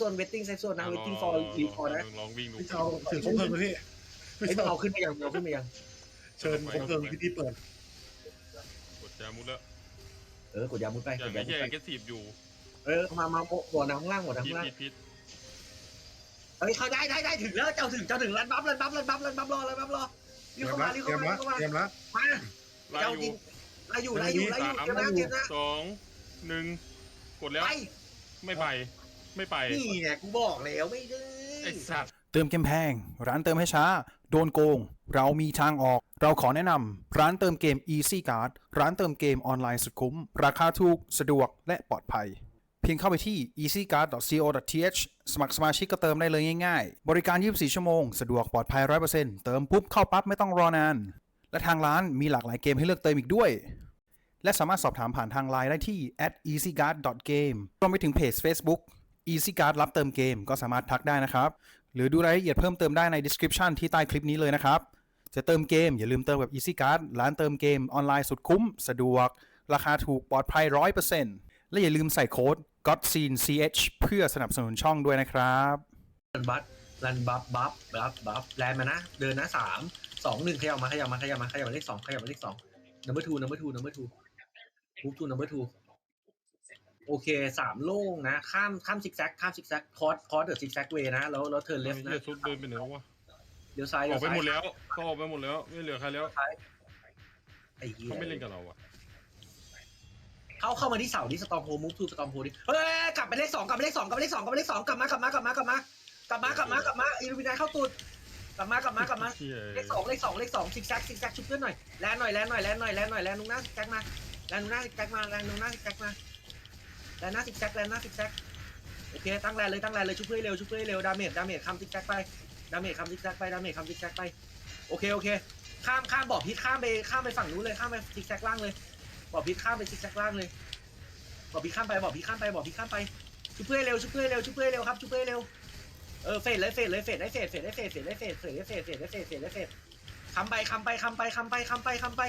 โซนเวทติ้งเซฟโซนนะเวทติ้งฟอร์รีฟอร์นะลองวิ่งดูพี่เชาถือคบเพลิงเลยพี่ไอ้ยมึงเอาขึ้นไปยังมึงเอาขึ้นไปยังเชิญคบเพลิงพิธีเปิดกดแจมุดแล้วเออกดยามุดไปอกย่าดไม่ยามุใช่ดไปแกสีบอยู่เออมามาหัวน้ำข้างล่างหัวน้ำพิษข้างล่างพิษพิษเฮ้ยเขาได้ได้ได้ถึงแล้วเจ้าถึงเจ้าถึงรันบัฟรันบัฟรันบัฟรันบัฟรอรันบัฟรอเตรีรีบยมเข้าละมารีบเตรีเข้ายมมารีละบเข้ามาเตรียมละมาไล่เจ้าอจริยู่งไล่อยู่ไล่อยู่ไล่อยู่สามเก็บนะเก็บนะสองหนึ่งกดแล้วไปไม่ไป ไม่ไป นี่ไงกูบอกแล้วไม่ได้ไอ้สัตว์เติมเกมแพง ร้านเติมให้ช้า โดนโกง เรามีทางออก เราขอแนะนำร้านเติมเกม Easy Card ร้านเติมเกมออนไลน์สุดคุ้ม ราคาถูก สะดวกและปลอดภัย เพียงเข้าไปที่ easycard.co.th สมัครสมาชิกก็เติมได้เลยง่ายๆ บริการ 24 ชั่วโมง สะดวกปลอดภัย 100%เติมปุ๊บเข้าปั๊บไม่ต้องรอนาน และทางร้านมีหลากหลายเกมให้เลือกเติมอีกด้วย และสามารถสอบถามผ่านทางไลน์ได้ที่ @easycard.game รวมไปถึงเพจ Facebook Easy Card รับเติมเกมก็สามารถทักได้นะครับ หรือดูรายละเอียดเพิ่มเติมได้ใน description ที่ใต้คลิปนี้เลยนะครับ จะเติมเกมอย่าลืมเติมกับ Easy Card ร้านเติมเกมออนไลน์สุดคุ้ม สะดวก ราคาถูกปลอดภัย 100%และอย่าลืมใส่โค้ด GODSCENE CH เพื่อสนับสนุนช่องด้วยนะครับรันบัฟรันบัฟบัฟบัฟบัฟแลนมานะ เดินนะสามสองหนึ่งขยับมาขยับมาขยับมาขยับมาเลขสองขยับมาเลขสอง number two number two number two move to number two โอเคสามโล่งนะ ข้ามข้ามซิกแซกข้ามซิกแซกคอร์สคอร์สเดอะซิกแซกเวนะ แล้วแล้วเทิร์นเลไอ้ฟเหี้นะยซุดเดินไปไหนวะเดี๋ยวซ้ายอเดี๋อยกวไปซ้ายหมดแล้วเขาออกไปหมดแล้ว ไม่เหลือใครแล้วไอ้เหี้ยเขาไม่เล่นกับเราอะเข้าเข้ามาที่เสาที่สตอมโฮมูฟทูสตอมโฮดิเฮ้ยกลับไปเลขสองกลับไปเลขสองกลับไปเลขสองกลับไปเลขสองกลับมากลับมากลับมากลับมากลับมากลับมากลับมาอีลูมินายเข้าตูดกลับมากลับมากลับมาเหี้ยเลขสองเลขสองเลขสองซิกแซกซิกแซกชุบเพื่อนหน่อยแลนหน่อยแลนหน่อยแลนหน่อยแลนหน่อยแลนนุ่งหน้าซิกแซกมาแลนนุ่งหน้าซิกแซกมาแลนนุ่งหน้าซิกแซกมา แลนหน้าซิกแซกแลนหน้าซิกแซกโอเคตั้งแลนเลยตั้งแลนเลยชุบเพื่อเร็วชุบเพื่อเร็วดาเมจดาเมจคำซิกแซกไปดาเมจคำซิกแซกไปดาเมจคำซิกแซกไปโอเคโอเค ข้ามข้ามบ่อพิษข้ามไปข้ามไปฝั่งนู้นเลยข้ามไปซิกแซกล่างเลยบ่อพิษข้ามไปซิกแซกล่างเลยบ่อพิษข้ามไปบ่อพิษข้ามไปบ่อพิษข้ามไปชุบเพื่อเร็วชุบเพื่อเร็วชุบเพื่อเร็วครับชุบเพื่อเร็วเออเฟดเลยเฟดเลยเฟดได้เฟดเฟดได้เฟดเฟดได้เฟดเฟดได้เฟดเฟดได้เฟดเฟดได้เฟดคำไปคำไปคำไปคำไปคำไปคำไป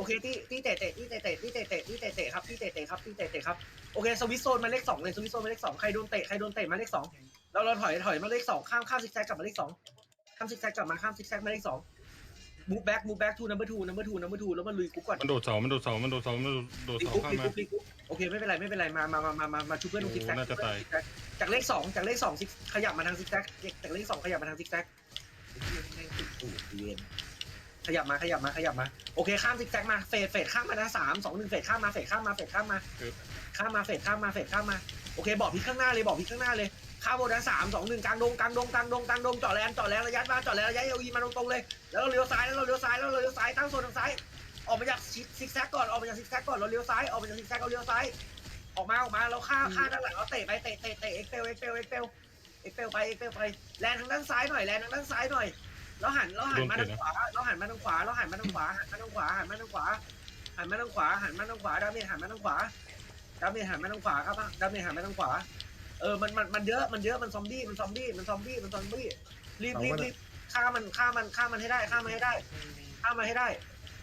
โอเคที่ที่เตะเตะที่เตะเตะที่เตะเตะที่เตะเตะครับที่เตะเตะครับที่เตะเตะครับโอเคสวิตช์โซนมาเลขสองเลยสวิตช์โซนมาเลขสองใครโดนเตะใครโดนเตะมาเลขสองเราเราถอยถอยมาเลขสองข้ามข้ามซิกแซกกลับมาเลขสองข้ามซิกแซกกลับมาข้ามซิกแซกมาเลขสอง move back move back to number two number two number two แล้วมาลุยกูก่อนมันโดดเสา มันโดดเสา มันโดดเสา มันโดดรีเสากุ๊บข้ามรีมากุ๊บรีกุ๊บโอเคไม่เป็นไรไม่เป็นไรมามามามามามาชูเพื่อนตรงซิกแซกโอ้น่าจะตายจากเลขสองจากเลขสองซิกขยับมาทางซิกแซกจากเลขสองขยับมาทางซิกแซก ขยับมาขยับมาขยับมาโอเคข้ามซิกแซกมาเฟดเฟดข้ามมานะสามสองหนึ่งเฟดข้ามมาเฟดข้ามมาเฟดข้ามมาข้ามมาเฟดข้ามมาเฟดข้ามมาโอเคบอกพี่ข้างหน้าเลยบอกพี่ข้างหน้าเลยข้ามโบนะสามสองหนึ่งกลางดงกลางดงกลางดงกลางดงเจาะแลนเจาะแลนระยะมาเจาะแลนระยะเอวีมาตรงๆเลยแล้วเราเลี้ยวซ้ายแล้วเราเลี้ยวซ้ายแล้วเราเลี้ยวซ้ายตั้งโซนทางซ้ายออกมาจากซิกแซกก่อนออกมาจากซิกแซกก่อนเราเลี้ยวซ้ายออกมาจากซิกแซกเราเลี้ยวซ้ายออกมาออกมาเราฆ่าฆ่าด้านหลังเราเตะไปเตะเตะเตะเอ็กเปลเอ็กเปลเอ็กเปลเอ็กเปลไปเอ็กเปลไปแลนทางด้านซ้ายหน่อยแลนทางด้านซ้ายหน่อย แล้วหันแล้วหันมาทางขวาแล้วหันมาทางขวาแล้วหันมาทางขวาหันมาทางขวาหันมาทางขวาหันมาทางขวาหันมาทางขวาดาเมจหันมาทางขวาดาเมจหันมาทางขวาครับดาเมจหันมาทางขวาเออมันมันมันเยอะมันเยอะมันซอมบี้มันซอมบี้มันซอมบี้มันซอมบี้รีบรีบรีบฆ่ามันฆ่ามันฆ่ามันให้ได้ฆ่ามันให้ได้ฆ่ามันให้ได้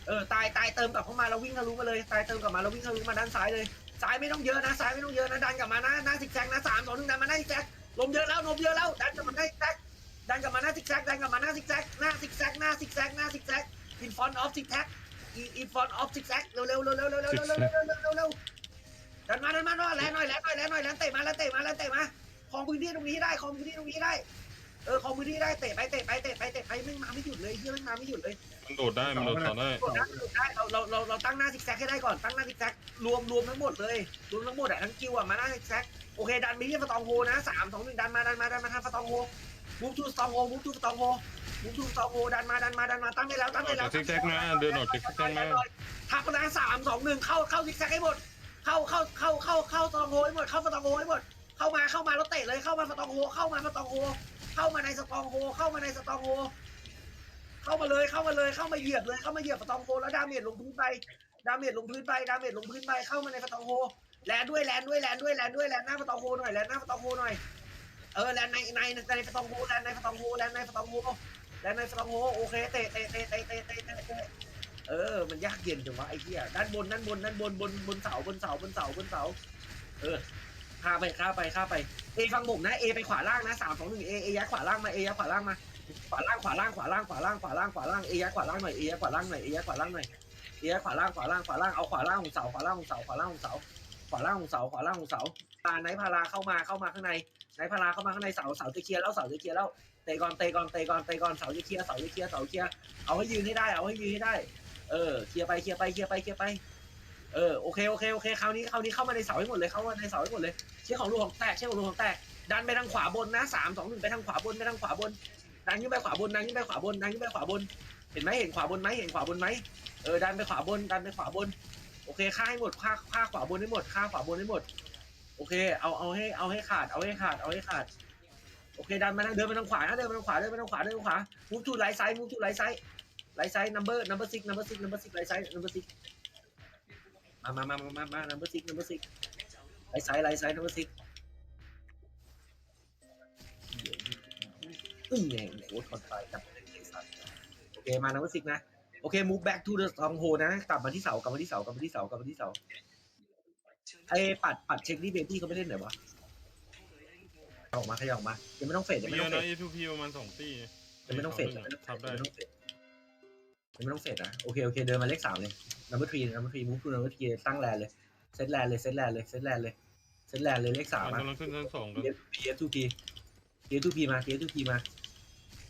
เออตายตายเติมกลับเข้ามาแล้ววิ่งทะลุมาเลยตายเติมกลับมาแล้ววิ่งทะลุมาด้านซ้ายเลยซ้ายไม่ต้องเยอะนะซ้ายไม่ต้องเยอะนะดันกลับมานะหน้าซิกแซกนะสามสองหนึ่งดันมาหน้าซิกแซกลมเยอะแล้วลมเยอะแล้วดันกลับมาหน้าซิกแซก ดันกลับมาหน้าซิกแซกดันกลับมาหน้าซิกแซกหน้าซิกแซกหน้าซิกแซกหน้าซิกแซก in front of zig zag in front of zig zag เร็วเร็วเร็วเร็วเร็วเร็วเร็วเร็วเร็วเร็วเร็วเร็วดันมาดันมาหน่อยแลนหน่อยแลนหน่อยแลนหน่อยแลนเตะมาแลนเตะมาแลนเตะมาคลองพื้นที่ตรงนี้ได้คลองพื้นที่ตรงนี้ได้เออคลองพื้นที่ได้เตะไปเตะไปเตะไปเตะไปไม่มาไม่หยุดเลยเฮียไม่มาไม่หยุดเลยมันโดดได้มันโดดเสาได้กดได้กดได้เราเราเราเราตั้งหน้าซิกแซกให้ได้ก่อนตั้งหน้าซิกแซกรวมรวมทั้งหมดเลยรวมทั้งหมดอะทั้งคิวอะมาหน้าซิกแซกโอเคดันไปที่สตองโฮนะสามสองหนึ่งดันมาดันมาดันมาทางสตองโฮ มูฟทูสตองโฮมูฟทูสตองโฮมูฟทูสตองโฮดันมาดันมาดันมาตั้งได้แล้วตั้งออได้กแล้จาวกซิกแซกมาเดินออกจากซิกแซกมาทักมาสามสองหนึ่งเข้าเข้าซิกแซกให้หมด เข้าเข้าเข้าเข้าเข้าสตองโฮให้หมดเข้าสตองโฮให้หมด เข้ามาเข้ามาแล้วเตะเลยเข้ามาสตองโฮเข้ามาสตองโฮเข้ามาในสตองโฮเข้ามาในสตองโฮเข้ามาเลยเข้ามาเลยเข้ามาเหยียบเลยเข้ามาเหยียบสตองโฮแล้วดาเมจลงพื้นไปดาเมจลงพื้นไปดาเมจลงพื้นไปเข้ามาในสตองโฮแลนด้วยแลนด้วยแลนด้วยแลนด้วยแลนหน้าสตองโฮหน่อยแลนหน้าสตองโฮหน่อย เออแลนในในในฟตองโฮแลนในฟตองโฮแลนในฟตองโฮแลนในฟตองโฮโอเคเตะเตะเตะเตะเตะเตะเออ มันยากเย็นจังวะไอ้เหี้ยด้านบนด้านบนด้านบนบนบนเสาบนเสาบนเสาบนเสา เออข้าไปข้าไปข้าไปเอฟังบกนะเอไปขวาล่างนะสามสองหนึ่งเอเอย้ายขวาล่างมาเอย้ายขวาล่างมาขวาล่างขวาล่างขวาล่างขวาล่างขวาล่างขวาล่างเอย้าขวาล่างหน่อยเอย้ายขวาล่างหน่อยเอย้ายขวาล่างหน่อยเอย้ายขวาล่างขวาล่างขวาล่างเอาขวาล่างของเสาขวาล่างของเสาขวาล่างของเสา ขวาล่างของเสาขวาล่างของเสาพาไนท์พาราเข้ามาเข้ามาข้างในไนท์พาราเข้ามาข้างในเสาเสาจะเคลียร์แล้วเสาจะเคลียร์แล้วเตะก่อนเตะก่อนเตะก่อนเตะก่อนเสาจะเคลียร์เสาจะเคลียร์เสาเคลียร์เอาให้ยืนให้ได้เอาให้ยืนให้ได้ เออเคลียร์ไปเคลียร์ไปเคลียร์ไปเคลียร์ไปเออโอเคโอเคโอเคคราวนี้คราวนี้เข้ามาในเสาให้หมดเลยเข้ามาในเสาให้หมดเลยเชี่ยของลูกของแตกเชี่ยของลูกของแตกดันไปทางขวาบนนะสามสองหนึ่งไปทางขวาบนไปทางขวาบนดันขึ้นไปขวาบนดันขึ้นไปขวาบนดันขึ้นไปขวาบนเห็นไหมเห็นขวาบนไหมเห็นขวาบนไหมเออดันไปขวาบนดันไปขวาบน โอเคฆ่าให้หมดฆ่าฆ่าขวาบนให้หมดฆ่าขวาบนให้หมด โอเค เอาเอาให้เอาให้ขาดเอาให้ขาดเอาให้ขาด โอเคดันมาทางเดินไปทางขวานะเดินไปทางขวาเดินไปทางขวาเดินไปทางขวามูฟทูไลท์ไซด์มูฟทูไลท์ไซด์ไลท์ไซด์ number number six number six number six ไลท์ไซด์ number six มามามามามามา number six number six ไลท์ไซด์ไลท์ไซด์ number six อึ้งไงโอ้คอนไฟกับไอ้สัตว์โอเคมานังสิกนะ อเค move back to the stronghold นะ กลับมาที่เสากลับมาที่เสากลับมาที่เสากลับมาที่เสาไอ้ปัดปัดเช็คที่เบบี้เขาไม่เล่นเหรอวะขยับออกมาขยับออกมายังไม่ต้องเฟดยังมีไม่ต้องเฟนะดเอทูพีประมาณสองตียังไม่ต้องเฟดยังไม่ต้องเฟทับดได้ยังไม่ต้องเฟดยังไม่ต้องเฟดนะโอเคโอเคเดินมาเลขสามเลย number three number three move to number three ตั้งแลนเลยเซตแลนเลยเซตแลนเลยเซตแลนเลยเซตแลนเลยเลขสามมันอะกำลังขึ้นชั้นสองแล้ว P F 2 P P F 2 P มา P F 2 P มา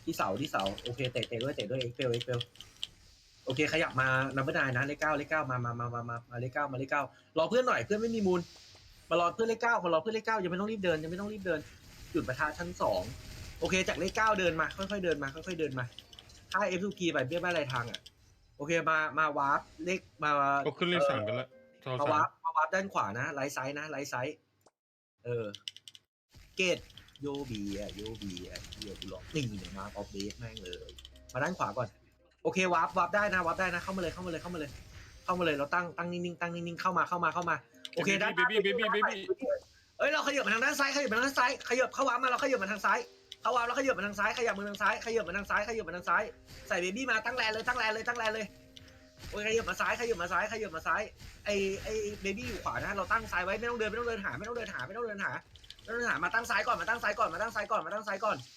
ที่เสาที่เสาโอเคเตะเตะด้วยเตะด้วยเอ็กเฟลเอ็กเฟล โอเคขยับมานับเบอร์นายนะเลขเก้าเลขเก้ามามามามามามาเลขเก้ามาเลขเก้ารอเพื่อนหน่อยเพื่อนไม่มีมูล มารอเพื่อนเลขเก้ามารอเพื่อนเลขเก้ายังไม่ต้องรีบเดินยังไม่ต้องรีบเดินจุดประทะชั้นสองโอเค จากเลขเก้าเดินมา ค่อยๆเดินมาค่อยๆเดินมาถ้า F 2 P ไปเบี้ยบ้านอะไรทางอะโอเคมามาวาร์ปเลขมาก็ขึ้นเลขสามกันแล้วเท่ามาสามวาร์ปมาวาร์ปด้านขวานะไลท์ไซด์นะไลท์ไซด์เออ เกตโยบีอะโยบีอะเฮียกูหลอกนี่เนี่ยมาออฟเบสแม่งเลย มาด้านขวาก่อน โอเควาร์ปวาร์ปได้นะวาร์ปได้นะเข้ามาเลยเข้ามาเลยเข้ามาเลย เข้ามาเลยเราตั้งตั้งนิ่งๆตั้งนิ่งๆเข้ามาเข้ามาเข้ามาโอเคด้านเบบี้เบบี้เบบี้เอ้ยเราขยับมาทางด้านซ้ายขยับมาทางด้านซ้ายขยับเข้าวาร์ปมาเราขยับมาทางซ้ายเข้าวาร์ปแล้วขยับมาทางซ้ายขยับมาทางซ้ายขยับมาทางซ้ายขยับมาทางซ้ายใส่เบบี้มาตั้งแลนเลยตั้งแลนเลยตั้งแลนเลยโอ้ยขยับมาซ้ายขยับมาซ้ายขยับมาซ้ายไอไอเบบี้อยู่ขวานะเราตั้งซ้ายไว้ไม่ต้องเดินไม่ต้องเดินหาไม่ต้องเดินหาไม่ต้องเดินหาไม่ต้องเดินหามาตั้งซ้ายก่อนมาตั้งซ้ายก่อนมาตั้งซ้ายก่อนมาตั้งซ้ายก่อนไอ้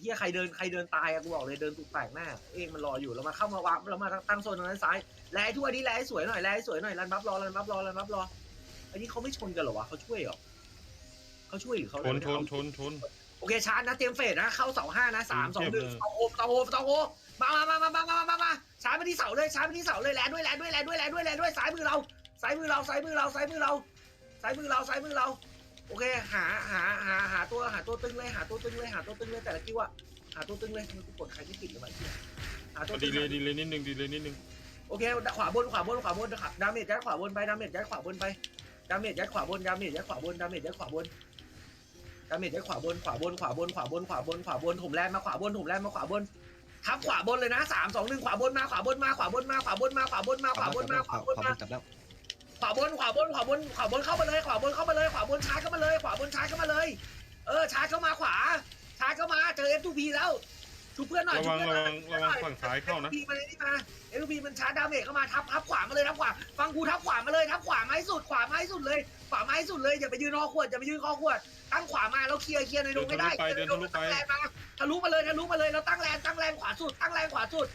เฮียใครเดินใครเดินตายอะกูบอกเลยเดินตุกแตกหน้าเองมันรออยู่เรามาเข้ามาวางเรามาตั้งโซนทางด้านซ้ายแลทั่วนี้แลสวยหน่อยแลสวยหน่อยรันบัฟรอรันบัฟรอรันบัฟรออันนี้เขาไม่ชนกันหรอวะเขาช่วยหรอเขาช่วยหรือเขาชนชนชนชนโอเคชาร์จนะเตรียมเฟสนะเข้าเสาห้านะสามสองหนึ่งเสาโอมเสาโอมเสาโอมมามามามามามามาชาร์จไปที่เสาเลยชาร์จไปที่เสาเลยแลด้วยแลด้วยแลด้วยแลด้วยแลด้วยสายมือเราสายมือเราสายมือเราสายมือเราสายมือเราสายมือเรา โอเคหาหาหาหาตัวหาตัวตึงเลยหาตัวตึงเลยหาตัวตึงเลยแต่ละกิ้วอะหาตัวตึงเลยมันกูกดใครไม่ติดเลยวะไอ้เหี้ยหาตัวตึดีงเลยดีเลยนิดนึงดีเลยนิดนึงโอเคขวาบนขวาบนขวาบนดาเมจยัดขวาบนไปดาเมจยัดขวาบนไปดาเมจยัดขวาบนดาเมจยัดขวาบนดาเมจยัดขวาบนดาเมจยัดขวาบนขวาบนขวาบนขวาบนขวาบนขวาบนถมแรงมาขวาบนถมแรงมาขวาบนทับขวาบนเลยนะสามสองหนึ่งขวาบนมาขวาบนมาขวาบนมาขวาบนมาขวาบนมาขวาบนมาขวาบนมาจับแล้ว ขวาบนขวาบนขวาบนขวาบนเข้ามาเลยขวาบนเข้ามาเลยขวาบนชาร์จเข้ามาเลย ขวาบนชาร์จเข้ามาเลย เออชาร์จเข้ามาขวา ชาร์จเข้ามาเจอ F2P แล้วชูเพื่อนหน่อยระชูวังเพื่อนระหน่วัอยงระวังฝั่งซ้ายเข้านะ F2P มาเลยนี่มา F2P มันชาร์จดาเมจเข้ามาทับทับขวามาเลยทับขวาฟังกูทับขวามาเลยทับขวาไม้สุดขวาไม้สุดเลยขวาไม้สุดเลยอย่าไปยืนคอขวดอย่าไปยืนคอขวดตั้งขวามาแล้วเคลียร์เคลียร์ในดงไม่ได้เดินทะลุไปตั้งแรงมาทะลุมาเลยทะลุมาเลยเราตั้งแรงตั้งแรงขวาสุดตั้งแรงขวาสุด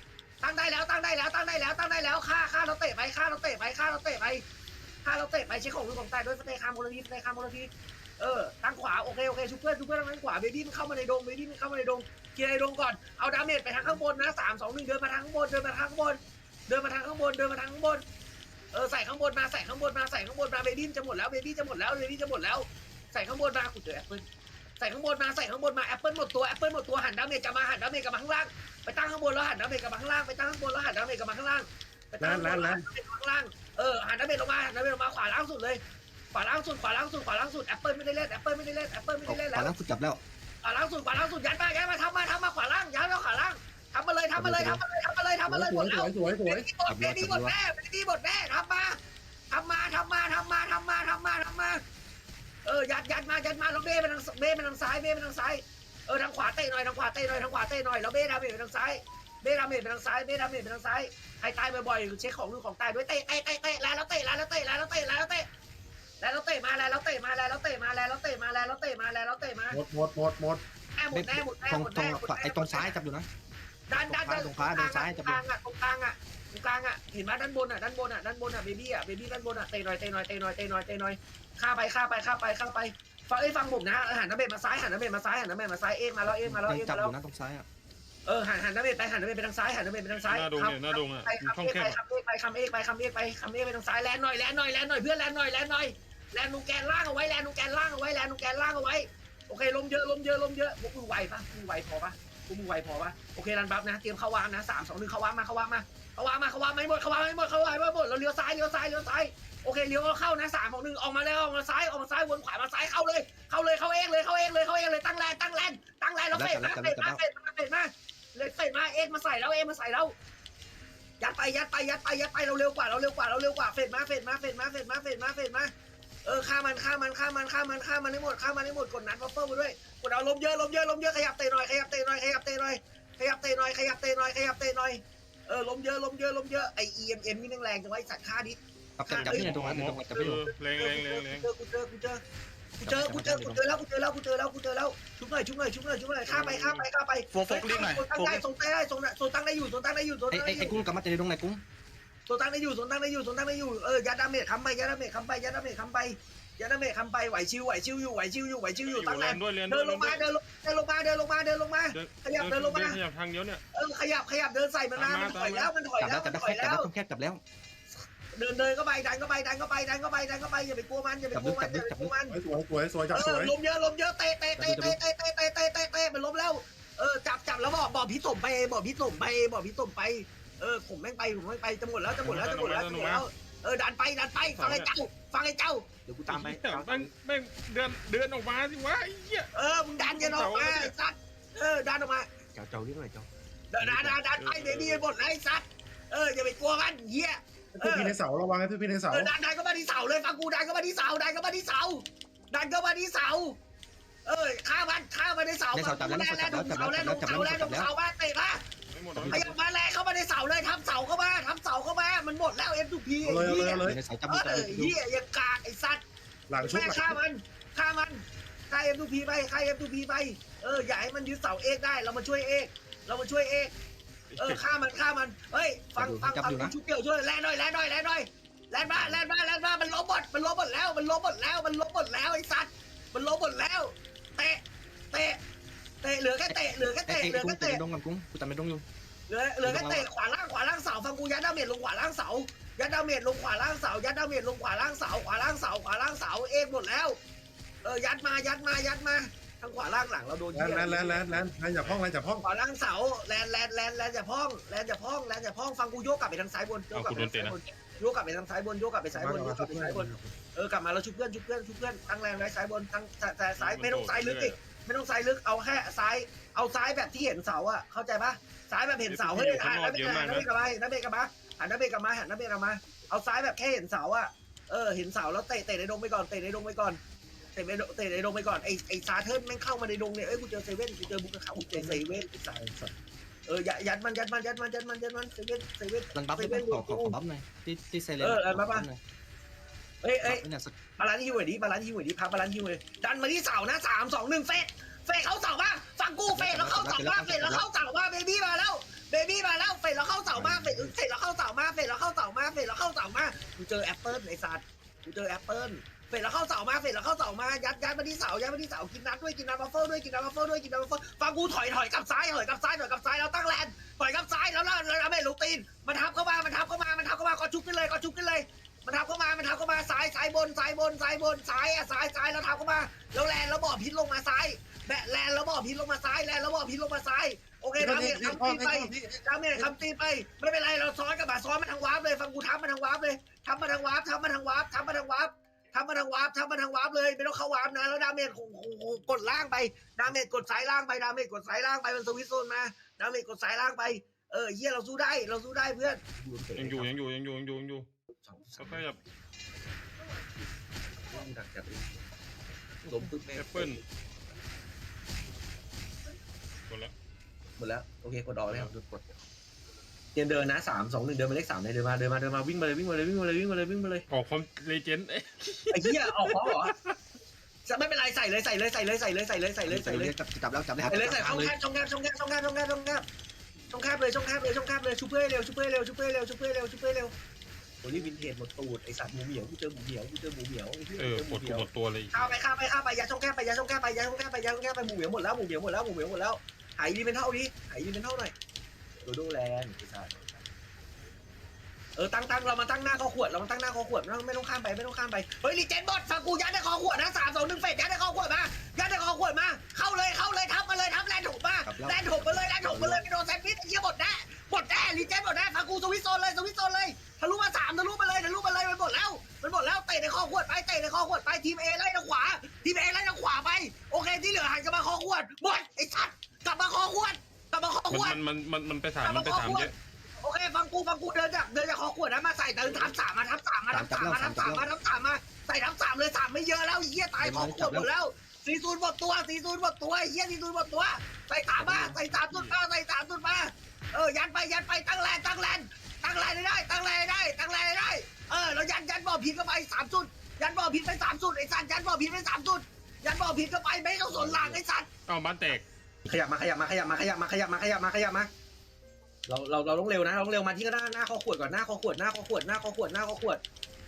ตั้งได้แล้วตั้งได้แล้วตั้งได้แล้วตั้งได้แล้วฆ่าฆ่าเราเตะไปฆ่าเราเตะไปฆ่าเราเตะไป ถ้าเราเตะไปเช็คของลูกของแต่ด้วยสเตย์คามโมลทีสเตย์คามโมลทีเออตั้งขวาโอเคโอเคชุบเพื่อนชุบเพื่อนตั้งขวาเบบี้มันเข้ามาในดงเบบี้มันเข้ามาในดงเคลียร์ในดงก่อนเอาดาเมจไปทางข้างบนนะสามสองหนึ่งเดินมาทางข้างบนเดินมาทางข้างบนเดินมาทางข้างบนเดินมาทางข้างบนเออใส่ข้างบนมาใส่ข้างบนมาใส่ข้างบนมาเบบี้จะหมดแล้วเบบี้จะหมดแล้วเบบี้จะหมดแล้วใส่ข้างบนมาขุดเจอแอปเปิลใส่ข้างบนมาใส่ข้างบนมาแอปเปิลหมดตัวแอปเปิลหมดตัวหันดาเมจกลับมาหันดาเมจกลับมาข้างล่างไปตั้งข้างบนแล้วหันดาเมจกลับมาข้างล่างไปตั้งข้างบนแล้วหันดาเมจกลับมาข้างล่างไปตั้งข้างบนแล้วหันดาเมจกลับมาข้างล่าง เออหันดาเมจลงมาหันดาเมจลงมาขวาล่างสุดเลย ขวาล่างสุดขวาล่างสุดขวาล่างสุดแอปเปิลไม่ได้เล่นแอปเปิลไม่ได้เล่นแอปเปิลไม่ได้เล่นขวาแล้วล่างสุดจับแล้ว ขวาล่างสุดขวาล่างสุดยัดมายัดมาทำมาทำมาขวาล่างยัดมาขวาล่างทำมาเลยทำมาเลยทำมาเลยทำมาเลยทำมาเลยสหมวยดสแล้ววยสวยสวยเบบี้หมดแม่เบบี้หมดแม่ทำมาทำมาทำมาทำมาทำมาทำมาทำมา เออยัดยัดมายัดมาแล้วเบ้ไปทางเบ้ไปทางซ้ายเบ้ไปทางซ้ายเออทางขวาเตะหน่อยทางขวาเตะหน่อยทางขวาเตะหน่อยแล้วเบ้ดาเมจไปทางซ้าย เบ้ดาเมจไปทางซ้ายเบ้ดาเมจไปทางซ้ายใครตายบ่อยๆเช็คของลูกของตายด้วยเตะเตะเตะเตะแล้วแล้วเตะแล้วแล้วเตะแล้วแล้วเตะแล้วเตะแล้วเราเตะมาแล้วเราเตะมาแล้วเราเตะมาแล้วเราเตะมาแล้วเราเตะมาแล้วเราเตะมาหมดหมดหมดหมดแน่หมดแน่หมดแน่ตรงหมดตรงแน่หมดแน่ไอ้ตรงซ้ายจับอยู่นะดันดันดันตรงซ้ายตรงซ้ายตจะรงเป็นกลางอะตรงกลางอะตรงกลางอะเห็นไหมด้านบนอะด้านบนอะด้านบนอะเบบี้อะเบบี้ด้านบนอะเตะหน่อยเตะหน่อยเตะหน่อยเตะหน่อยเตะหน่อยข้าไปข้าไปข้าไปข้าไปฟังเอ้ยฟังผมนะหันน้ำเบ็ดมาซ้ายหันน้ำเบ็ดมาซ้ายหันน้ำเบ็ดมาซ้ายเอ็มาแล้วเอ็มาแล้วยังเอ็จับมาอแล้วยู่นะตรงซ้ายอะ เออหันหันน้ำเบ็ดไปหันน้ำเบ็ดไปทางซ้ายหันน้ำเบ็ดไปทางซ้ายหน้าดงเนี่ยหน้าดงอะไปมีช่องแคบไปอะคำเอกไปคำเอกไปคำเอกไปคำเอกไปทางซ้ายแลนหน่อยแลนหน่อยแลนหน่อยเพื่อนแลนหน่อยแลนหน่อยแลนนูแกนล่างเอาไว้แลนนูแกนล่างเอาไว้แลนนูแกนล่างเอาไว้โอเคลมเยอะลมเยอะลมเยอะพวกมึงไวปะมึงไวพอปะพวกมึงไวพอปะโอเครันบัฟนะเตรียมเข้าวางนะสามสองหนึ่งเข้าวางมาเข้าวางมาเข้าวางมาเข้าวางไม่หมดเข้าวางไม่หมดเข้าวางไม่หมดเราเลี้ยวซ้ายเลี้ยวซ้ายเลี้ยวซ้าย โอเคเลี้ยวเข้านะสามของหนึ่งออกมาแล้วออกมาซ้ายออกมาซ้ายวนขวามาซ้ายเข้าเลย เข้าเลยเข้าเองเลยเข้าเองเลยเข้าเองเลยตั้งแลนตั้งแลนตั้งแลนแล้วเฟดมาเฟดมาเฟดมาเฟดมาเลยเฟดมาเอ็กมาใส่แล้วเอ็กมาใส่แล้วยัดไปยัดไปยัดไปยัดไปเราเร็วกว่าเราเร็วกว่าเราเร็วกว่าเฟดมาเฟดมาเฟดมาเฟดมาเฟดมาเฟดมาเออฆ่ามันฆ่ามันฆ่ามันฆ่ามันฆ่ามันให้หมดฆ่ามันให้หมดกดนัดวัฟเฟิลมาด้วยกดเอาลมเยอะลมเยอะลมเยอะขยับเตะหน่อยขยับเตะหน่อยขยับเตะหน่อยขยับเตะหน่อยขยับเตะหน่อยขยับเตะหน่อยเออลมเยอะลมเยอะลมเยอะไอเอ็มเอ็มนี่แม่งแรงจังไว้สัตว์ฆ่าดิ จับจับจับที่ไหนตรงนั้นตรงนั้นจับไม่อยู่แรงแรงแรงแรงเจอกูเจอกูเจอกูเจอกูเจอกูเจอแล้วกูเจอแล้วกูเจอแล้วกูเจอแล้วชุบหน่อยชุบหน่อยชุบหน่อยชุบหน่อยฆ่าไปฆ่าไปฆ่าไปโฟกโฟกเรียกหน่อยโซนตั้งโฟกได้เรียกโซนตั้งได้โซนโซนตั้งได้อยู่โซนตั้งได้อยู่โซนไอ้ตั้งไอ้ได้อไอ้ยู่กุ้งกลับมาเจอตรงไหนกุ้งโซนตั้งได้อยู่โซนตั้งได้อยู่โซนตั้งได้อยู่เออยัดดาเมจค้ำไปยัดดาเมจค้ำไปยัดดาเมจค้ำไปยัดดาเมจค้ำไปไหวชิวไหวชิวอยู่ไหวชิวอยู่ไหวชิวอยู่ตั้งแรแรงงด้วยแรงด้เดิวยนลงมาเดินลงเดินลงมาเดินลงมาเดินลงมา ขยับเดินลงมาขยับทางเดียวเนี่ยเออขยับขยับเดินใส่มันมามันถอยแล้วมันถอยจับแล้แล้ววมันถอยจับแล้วจับแล้วแล้วต้องแคบจับแล้ว เดินเดินก็ไปดันก็ไปดันก็ไปดันก็ไปดันก็ไปอย่าไปกลัวมันอย่าไปกลัวมันอย่าไปกลัวมันสวยสวยสวยจับเอสอวยลมเยอะลมเยอะเตะเตะเตะเตะเตะเตะเตะเตะเตะเตะมันล้มแล้วเออจับจับแล้วบอกบอกพี่สมไปบอกพี่สมไปบอกพี่สมไปเออผมแม่งไปผมแม่งไปจะหมดแล้วจะหมดแล้วจะหมดแล้วจะหมดแล้วเออดันไปดันไปฟังไอ้เจ้าฟังไอ้เจ้าเดี๋ยวกูตามไปแม่งแม่งเดินเดินออกมาสิวะไอ้เหี้ยเออมึงดันกันออกมาไอ้สัตว์เออดันออกมาเจ้าเจ้าเรียกหน่อยเจ้าดันดันดันดันไปเบบี้หมดแล้วไอ้สัตว์เอออย่าไปกลัวมันเหี้ย ทุกพี่ในเสาระวังให้ทุกพี่ในเสาเออดันดันก็มาที่เสาเลยฟังกูดันก็มาที่เสาดันก็มาที่เสาดันก็มาที่เสา เออฆ่ามันฆ่ามันในเสาในเสาจับแล้วในแล้เสาวจับแล้แล้ววจับเสาแล้วแล้วจับลแล้วงจับเสาแล้วแล้วเตะมาไม่หมดขยับมาแรงเข้ามาในเสาเลยทับเสาเข้ามาทับเสาเข้ามามันหมดแล้วเอ็มทูพีเลยเลยเลยในเสาจับเออยู่จับออยู่เฮียยังกากไอ้สัตว์หลังชุบแม่หลังฆ่ามันฆ่ามันฆ่าเอ็มทูพีไปฆ่าเอ็มทูพีไปเอออย่าให้มันยึดเสาเอกได้เรามาช่วยเอกเรามาช่วยเอก เออฆ่ามันฆ่ามันเฮ้ยฟังฟังฟังชุบเกี่ยวช่วยแลนหน่อยแลนหน่อยแลนหน่อยแลนมาแลนมาแลนมามันล้มหมดมันล้มหมดแล้วมันล้มหมดแล้วมันล้มหมดแล้วไอ้สัตว์มันล้มหมดแล้วเตะเตะเตะเหลือแค่เตะเหลือแค่ไอ้เตะไอ้เหลือกุ้งแค่เตะเตะดงกับกุ้งกูจำไม่ดงอยู่เหลือเหลือแค่เตะขวาล่างขวาล่างเสาฟังกูยัดดาเมจลงขวาล่างเสายัดดาเมจลงขวาล่างเสายัดดาเมจลงขวาล่างเสาขวาล่างเสาขวาล่างเสาเอกหมดแล้วเออยัดมายัดมายัดมา ทางขวาล่างหลังเราโดนแลนแลนแลนแลนแลนแลนอย่าพ้องแลนอย่าพ้องขวาล่างเสาแลนแลนแลนแลนอย่าพ้องแลนอย่าพ้องแลนอย่าพ้องฟังกูโยกกลับไปทางซ้ายบนโยกกลับไปทางซ้ายบนโยกกลับไปทางซ้ายบนโยกกลับไปซ้ายบนโยกกลับไปซ้ายบนเออกลับมาเราชุบเพื่อนชุบเพื่อนชุบเพื่อนตั้งแรงไว้ซ้ายบนตั้งแต่ซ้ายไม่ต้องซ้ายลึกอีกไม่ต้องซ้ายลึกเอาแค่ซ้ายเอาซ้ายแบบที่เห็นเสาอะเข้าใจปะซ้ายแบบเห็นเสาเฮ้ยหันน้ำเบกหันน้ำเบกกลับมาน้ำเบกกลับมาหันน้ำเบกกลับมาหันน้ำเบกกลับมาเอาซ้ายแบบแค่เห็นเสาอะเออเห็นเสาแล้วเตะเตะในดงไปก่อนเตะในดงไปก่อน เตะในดงเตะในดงไปก่อนไอไอซาเทิร์นแม่งเข้ามาในดงเนี่ยเอ้ยกูเจอเซเว่นกูเจอบุกเขากูเจอเซเว่นไอ้สัสเออยัดยัดมันยัดมันยัดมันยัดมันยัดมันเซเว่นเซเว่นรันบัฟได้ขอขอขอบัฟหน่อยที่ที่เซเลนเอ้ยเอ้ยเนี่ยสักบาลานซ์ฮิวหน่อยดิบาลานซ์ฮิวหน่อยดิพักบาลานซ์ฮิวเลยดันมาที่เสานะสามสองหนึ่งเฟสเฟสเขาเสามาฟังกูเฟสแล้วเข้าเสามาเฟสแล้วเข้าเสามาเบบี้มาแล้วเบบี้มาแล้วเฟสแล้วเข้าเสามาเฟสเฟสแล้วเข้าเสามาเฟสแล้วเข้าเสามาเฟสแล้วเข้าเสามากูเจอแอปเปิลไอ้สัตว์กูเจอแอปเปิล เฟสแล้วเข้าเสามาเฟสแล้วเข้าเสามายัดยัดมาที่เสายัดมาที่เสากินนัดด้วยกินนัดบัฟเฟิลด้วยกินนัดบัฟเฟิลด้วยกินนัดบัฟเฟิลฟังกูถอยถอยกลับซ้ายถอยกลับซ้ายถอยกลับซ้ายแล้วตั้งแลนถอยกลับซ้ายแล้วแล้วแล้วไม่ลูกตีนมันทับเข้ามามันทับเข้ามามันทับเข้ามาก็ชุบขึ้นเลยก็ชุบขึ้นเลย มันทับเข้ามามันทับเข้ามาซ้ายซ้ายบนซ้ายบนซ้ายบนซ้ายอะซ้ายซ้ายแล้วทับเข้ามาแล้วแลนแล้วบ่อพิษลงมาซ้ายแบะแลนแล้วบ่อพิษลงมาซ้ายแลนแล้วบ่อพิษลงมาซ้ายโอเคดาเมจทำตีนไปดาเมจทำตีนไปไม่เป็นไรเราซ้อนกับบ่าซ้อนมาทางวาร์ปเลยฟังกูทับมาทางวาร์ปเลยทับมาทางวาร์ปทับมาทางวาร์ปทับมาทางวาร์ป ทับมาทางวาร์ปทับมาทางวาร์ปเลยไม่ต้องเข้าวาร์ปนะแล้วดาเมจของกดล่างไปดาเมจกดสายล่างไปดาเมจกดสายล่างไปมันสวิตช์โซนมาดาเมจกดสายล่างไปเออเฮียเราสู้ได้เราสู้ได้เพื่อนยังอยู่ยังอยู่ยังอยู่ยังอยู่ยังอยู่ค่อยๆแบบดักจัดล้มปึ๊บแม่แอปเปิ้ลกดแล้วหมดแล้วโอเคกดดอกแล้วกด เตรียมเดินนะสามสองหนึ่งเดินมาเลขสามเลยเดินมาเดินมาเดินมาวิ่งมาเลยวิ่งมาเลยวิ่งมาเลยวิ่งมาเลยวิ่งมาเลยออกความเลเจนด์เอ้ยไอ้เหี้ยออกพร้อมเหรอจะไม่เป็นไรใส่เลยใส่เลยใส่เลยใส่เลยใส่เลยใส่เลยใส่เลยจับจับแล้วจับแล้วใส่เลยใส่ช่องแคบช่องแคบช่องแคบช่องแคบช่องแคบช่องแคบช่องแคบเลยช่องแคบเลยช่องแคบเลยชุบเพื่อเร็วชุบเพื่อเร็วชุบเพื่อเร็วชุบเพื่อเร็วชุบเพื่อเร็วโอ้ยวินเทจหมดตูดไอสัตว์หมูเหมียวกูเจอหมูเหมียวกูเจอหมูเหมียวไอ้เหี้ยเออเจอปหมูวดเหตัมีวยวหมดตัวเลยข้าไปข้าไปข้าไปยาช่องแคบไปยาช่องแคบไปยาช่องแคบไปยาช่องแคบไปยาช่องแคบไปหมูเหมียวหมดแล้วหมูเหมียวหมดแล้วหมูเหมียวหมดแล้วหายดีเป็นเท่าดิหายดีเป็นเท่าหน่อย โดโดแลนด์ไอ้สัตว์เออตั้งตั้งเรามาตั้งหน้าคอขวดเรามาตั้งหน้าคอขวดไม่ต้องไม่ต้องข้ามไปไม่ต้องข้ามไปเฮ้ยรีเจนบอดฟังกูยัดในคอขวดนะสามสองหนึ่งเฟสยัดในคอขวดมายัดในคอขวดมา เข้าเลยเข้าเลยทับมาเลยทับแลนถูกมาแลนถูกมาเลยแลนถูกมาเลยไปโดนแซนด์วิชไอ้เหี้ยหมดแน่หมดแน่รีเจนหมดแน่ฟังกูสวิตโซนเลยสวิตโซนเลยทะลุมาสามทะลุมาเลยทะลุมาเลยมันหมดแล้วมันหมดแล้วเตะในคอขวดไปเตะในคอขวดไปทีมเอไล่ทางขวาทีมเอไล่ทางขวาไปโอเคที่เหลือหันกลับมาคอขวดหมดไอ้สัตว์กลับมาคอขวดกลับ มาคอขวมัดนมันมันมันไปสามมันไปสามเยอะโอเคฟังกูฟังกูเดินจากเดินจากคอขวดนะมาใส่เดินทับสามมาทับสามมาทับสามมาทับสามมาทับสามมาใส่ทับสามเลยสามไม่เยอะแล้วไอ้เหี้ยตายคอขวดหมดแล้วสีซูนหมดตัวสีซูนหมดตัวไอ้เหี้ยสีซูนหมดตัวใส่สามมาใส่สามสุดมาใส่สามสุดมาเออยันไปยันไปตั้งแลนตั้งแลนตั้งแลนได้ตั้งแลนได้ตั้งแลนได้เออแล้วยันยันบ่อผิดเข้าไปสามสุดยันบ่อผิดไปสามสุดไอ้สัตว์ยันบ่อผิดไปสามสุดยันบ่อผิดเข้าไปไม่ต้องสนหลังไอ้สัตว์เอ้าบ้านแตก ขยับมาขยับมาขยับมาขยับมาขยับมาขยับมาขยับมาเราเราเราต้องเร็วนะเราต้องเร็วมาที่หน้าหน้าคอขวดก่อนหน้าคอขวดหน้าคอขวดหน้าคอขวดหน้าคอขวด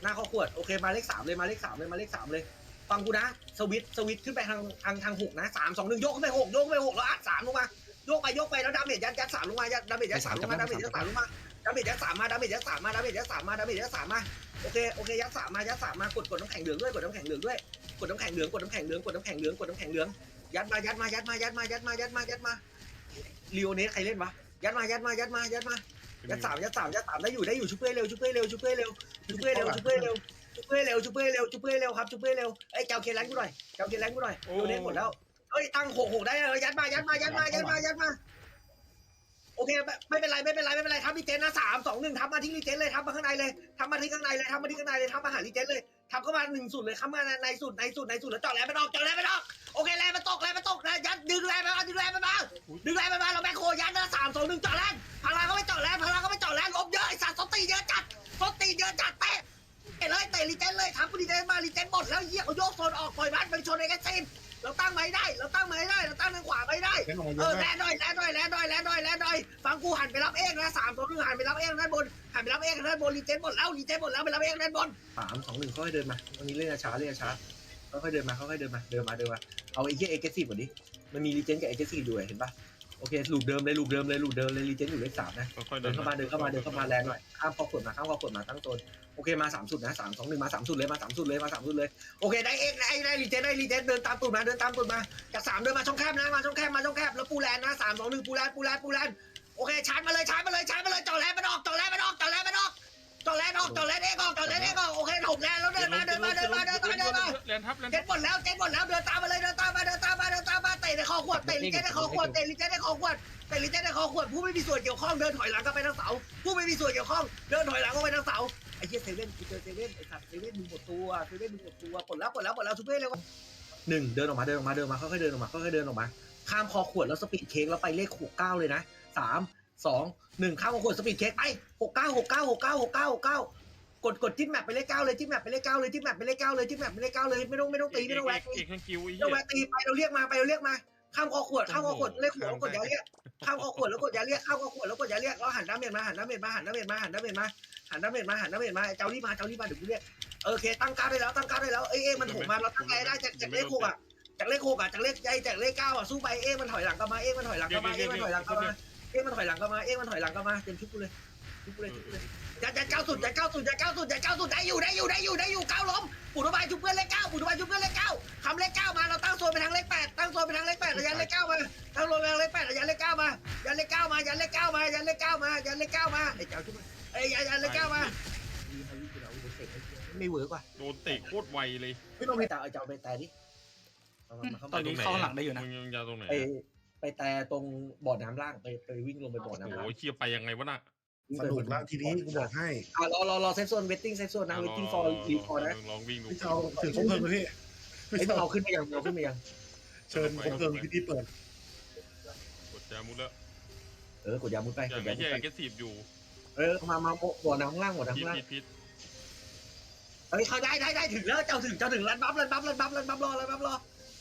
หน้าคอขวดโอเคมาเลขสามเลยมาเลขสามเลยมาเลขสามเลย ฟังกูนะสวิตสวิตขึ้นไปทางทางทางหกนะสามสองหนึ่งโยกขึ้นไปหกโยกขึ้นไปหกแล้วอัดสามลงมาโยกไปโยกไปแล้วดาเมจยัดยัดสามลงมายัดดาเมจยัดสามลงมาดาเมจยัดสามลงมาดาเมจยัดสามมาดาเมจยัดสามมาดาเมจยัดสามมาดาเมจยัดสามมาโอเคโอเคยัดสามมายัดสามมากดกดน้ำแข็งเหลืองด้วยกดน้ำแข็งเหลืองด้วยกดน้ำแข็งเหลืองกดน้ำแข็งเหลืองกดน้ำแข็งเหลืองกดน้ำแข็งเหลือง ยัดมายัดมายัดมายัดมายัดมายัดมายัดมาลีโอเนสใครเล่นวะยัดมายัดมายัดมายัดมายัดสามยัดสามยัดสามได้อยู่ได้อยู่ชุบเพื่อเร็วชุบเพื่อเร็วชุบเพื่อเร็วชุบเพื่อเร็วชุบเพื่อเร็วชุบเพื่อเร็วชุบเพื่อเร็วชุบเพื่อเร็วครับชุบเพื่อเร็วไอ้เจ้าเคนแรงกูหน่อยเจ้าเคนแรงกูหน่อยลีโอเนสหมดแล้วเฮ้ยตั้งหกหกได้เลยยัดมายัดมายัดมายัดมายัดมาโอเคไม่เป็นไรไม่เป็นไรไม่เป็นไรทับรีเจนนะสามสองหนึ่งทับมาที่รีเจนเลยทับมาข้างในเลยทับมาที่ข้างในเลยทับมาที่ข้างในเลยทับมาหารีเจนเลย ทำเข้ามาหนึ่งสุดเลยเข้ามาในสุดในสุดในสุดแล้วเจาะแรงมันออกเจาะแรงมันออกโอเคแรงมันตกแรงมันตกแล้วยัดดึงแรงมันมาดึงแรงมันมาดึงแรงมันมาเราแบคโคยัดนะสามสองหนึ่งเจาะแรงพลังก็ไม่เจาะแรงพลังก็ไม่เจาะแรงลบเยอะไอ้สัตว์สตีเยอะจัดสตีเยอะจัดเตะเลยเตะรีเจนเลยทำรีเจนมารีเจนหมดแล้วเหี้ยเขาโยกโซนออกปล่อยร้านไปชนไอ้กระซิน เราตั้งไม่ได้ เราตั้งไม่ได้ เราตั้งทางขวาไม่ได้เล่นออกมาเยเออะอแลมากนหน่อยแลนหน่อยแลนหน่อยแลนหน่อยแลนหน่อยฟังกูหันไปรับเองนะสามตัวนึงหันไปรับเองด้านบนหันไปรับเองด้านบนรีเจนหมดแล้วรีเจนหมดแล้วไปรับเองด้านบนสามสองหนึ่งค่อยเดินมาวันนี้เล่นช้าเล่นช้าค่อยๆเดินมาค่อยๆเดินมาเดินมาเดินมาเอาไอ้เหี้ยเอ็กซ์ซีฟก่อนดิมันมีรีเจนกับเอ็กซ์ซีฟด้วยเห็นปะ โอเคลูปเดิมเลยลูปเดิมเลยลูปเดิมเลยรีเจนอยู่เลขสามนะค่อยๆเดินเข้ามาเดินเข้ามาเดินเข้ามาแลนหน่อยข้ามคอขวดมาข้ามคอขวดมาตั้งโซนโอเคมาสามสุดนะสามสองหนึ่งมาสามสุดเลยมาสามสุดเลยมาสามสุดเลยโอเคได้เอ็กซ์ได้ได้รีเจนได้รีเจนเดินตามตูดมาเดินตามตูดมาจากสามเดินมาช่องแคบนะมาช่องแคบมาช่องแคบแล้วปูแลนนะสามสองหนึ่งปูแลนปูแลนปูแลนโอเคชาร์จมาเลยชาร์จมาเลยชาร์จมาเลยจ่อแลนมันออกจ่อแลนมันออกจ่อแลนมันออกจ่อแลนออกจ่อแลนเอกออกจ่อแลนเอกออกโอเคถมแลนแล้วเดินมาเดินมาเดินมาเดินมาเดินมาแลนทับแลนเจ็ทัดบหมดแล้วเจ็ดหมดแล้วเดินตามมาเลยเดินตามมาเดินตามมาเดินตามมา เตะในคอขวดเตะลิเจนในคอขวดเตะลิเจนในคอขวดเตะลิเจนในคอขวดผู้ไม่มีส่วนเกี่ยวข้องเดินถอยหลังกลับไปทางเสาผู้ไม่มีส่วนเกี่ยวข้องเดินถอยหลังกลับไปทางเสาไอ้เหี้ยเซเว่นกูเจอเซเว่นไอ้สัตว์เซเว่นมึงหมดตัวเซเว่นมึงหมดตัวปลดแล้วปลดแล้วปลดแล้วชุบเป้เร็วหนึ่งเดินออกมาเดินออกมาเดินออกมาค่อยๆเดินออกมาค่อยๆเดินออกมา ข้ามคอขวดแล้วสปีดเค้กแล้วไปเลขหกเก้าเลยนะสามสองหนึ่งข้ามคอขวดสปีดเค้กไปหกเก้าหกเก้าหกเก้าหกเก้าหกเก้า กดกดจิ้มแมปไปเลขเก้าเลยจิ้มแมปไปเลขเก้าเลยจิ้มแมปไปเลขเก้าเลยจิ้มแมปไปเลขเก้าเลยไม่ต้องไม่ต้องตีไม่ต้องแวะเอกทั้งคิวไอ้ไม่เหี้ต้องยแวะตีไปเราเรียกมาไปเราเรียกมาข้ามคอขวดข้ามคอขวดเลขหัวกดยาเรียกข้ามคอขวดแล้วกดยาเรียกข้ามคอขวดแล้วกดยาเรียกแล้วหันน้ำเม็ดมาหันน้ำเม็ดมาหันน้ำเม็ดมาหันน้ำเม็ดมาหันน้ำเม็ดมาหันน้ำเม็ดมาเจ้ารีบมาเจ้ารีบมาเดี๋ยวกูเรียกโอเค ตั้งการได้แล้วตั้งการได้แล้วเอ้ยเอ้มันโถมมาเราตั้งใจได้จากจากเลขหกอะจากเลขหกอะจากเลขใจจากเลขเก้าอะสู้ไปเอ้มันถอยหลังกลับมาเอ้มันถอยหลังกลับมาเอ้มันถอยหลังกลับมาเอ้มันถอยหลังกลับมาเอ้มันถอยหลังกลับมาเต็มชุบกูเลย ชุบกูเลยชุบกูเลยยัดยัดเก้าสุดยัดเก้าสุดยัดเก้าสุดยัดเก้าสุดได้อยู่ได้อยู่ได้อยู่ได้อยู่เก้าล้มปู่ทบายชุบเพื่อนเลขเก้าปู่ทบายชุบเพื่อนเลขเก้าคำเลขเก้ามาเราตั้งโซนไปทางเลขแปดตั้งโซนไปทางเลขแปดระยะเลขเก้ามาตั้งโซนไปทางเลขแปดระยะเลขเก้ามายันเลขเก้ามายันเลขเก้ามายันเลขเก้ามายันเลขเก้ามาไอ้เจ้าชุบไอ้ยันยันเลขเก้ามาไม่เวิร์กว่ะโดนเตะโคตรไวเลยไม่ต้องไปแต่เอาเจ้าไปแต่ดิตอนนี้เข้าหลังได้อยู่นะมึงยังยาวตรงไหนไปไปแต่ตรงบ่อน้ำล่างไปไปวิ่งลงไปบ่อน้ำล่างโอ้ยเชียไปยังไงวะน่ะ สนุกแล้วทีนี้กูบอกให้อะรอรอรอเซฟโซนเวทติ้งเซฟโซนนะเวทติ้งฟอร์รีพอร์นะลองวิ่งดูพี่จะเอาถือคบเพลิงไปพี่ไอ้ต้องเอาขึ้นไปยังเอาขึ้นไปยังเชิญคบเพลิงพี่ที่เปิดกดจามุดแล้วเออกดยามุดไปอกย่าดงยาไอ้มุดเหี้ยไปแกสีบอยู่ เออมามาหัวน้ำข้างล่างหัวน้ำพิษข้างล่างพิษพิษเฮ้ยเขาได้ได้ได้ถึงแล้วเจ้าถึงเจ้าถึงรันบัฟรันบัฟรันบัฟรันบัฟรอรันบัฟรอ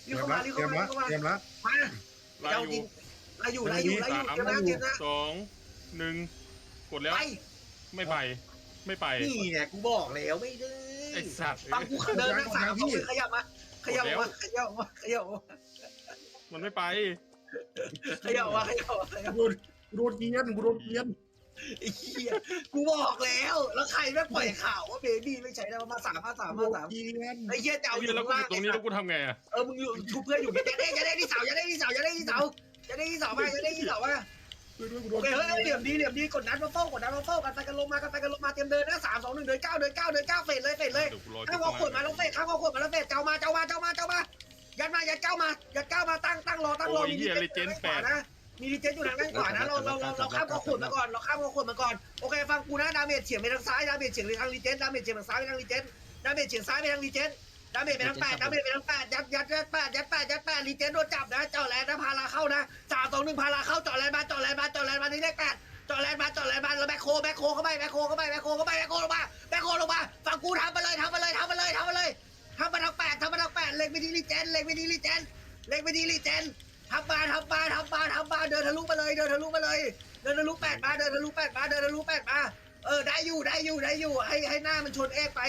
เตรีรีบยมเข้าละมารีบเตรีเข้ายมมารีละบเข้ามาเตรียมละมาลายเจ้าอจริยู่งไล่อยู่ไล่อยู่ไล่อยู่สามเจ็บนะเจ็บนะสองหนึ่ง กดแล้ว ไปไม่ไป ไม่ไป นี่เนี่ยกูบอกแล้วไม่ได้ไอ้สัตว์ ฟังกูเดินนะสามสองหนึ่งขยับมาขยับมาขยับมาขยับมามันไม่ไป ขยับมาขยับมาขยับกูโดนกูโดนเกียนกูโดนเกียนไอ้เหี้ยกูบอกแล้ว แล้วใครแม่งปล่อยข่าวว่าเบบี้ไม่ใช่แล้วมาสามมาสามโดมานสามเกียนไอ้เหี้ยจะเอาไอ้อเหี้ยยู่แล้วข้างกูล่างอยู่ตรงนี้แล้วกูทำไงอะเออมึงอยู่ชูเพื่อนอยู่จะได้จะได้ที่เสาจะได้ที่เสาจะได้ที่เสาจะได้ที่เสามาจะได้ที่เสามา ช่วยด้วยกูโดโอนเคเฮ้ยเหลี่ยมดีเหลี่ยมดีกดนัดมาโฟกดนัดมาโฟกันไปกันลงมากันไปกันลงมาเตรียมเดินนะสามสองหนึ่งเดินเก้าเดินเก้าเดินเก้าเฟดเลยเฟดเลยเดี๋ยวกูรอข้าวขวดมาแล้วเฟดข้าวขวดมาแล้วเฟดเจ้ามาเจ้ามาเจ้ามาเจ้ามายัดมายัดเก้ามายัดเก้ามาตั้งตั้งรอตั้งรอมีดีเจนขวานะมีดีเจนอยู่ทางด้านขวานะเราเราเราข้ามขวดมาก่อนเราข้ามขวดมาก่อนโอเคฟังกูนะดาเมจเฉียงไปทางซ้ายดาเมจเฉียงไปทางดีเจนดาเมจเฉียงทางซ้ายไปทางดีเจนดาเมจเฉียงซ้ายไปทางดีเจน ดาเมจไปทางแปดดาเมจไปทางแปดยัดยัดยัดแปดยัดแปดยัดแปดดีเจนโดนจับนะเจาะแลนนะพาราเข้านะสามสองหนึ่งพาราเข้าเจาะแลนมาเจาะแลนมาเจาะแลนมาที่เลขแปดจอดแลนด์มาจอดแลนด์มาแล้วแบคโคแบคโคเข้าไปแบคโคเข้าไปแบคโคเข้าไปแบคโคลงมาแบคโคลงมาฝั่งกูทำไปเลยทำไปเลยทำไปเลยทำไปเลยทำมาทางแปดทำมาทางแปดเล็งไปที่ลีเจนเล็งไปที่ลีเจนเล็งไปที่ลีเจนทำมาทำมาทำมาทำมาเดินทะลุมาเลยเดินทะลุมาเลยเดินทะลุแปดมาเดินทะลุแปดมาเดินทะลุแปดมาเออได้อยู่ได้อยู่ได้อยู่ให้ให้หน้ามันชนเอกไป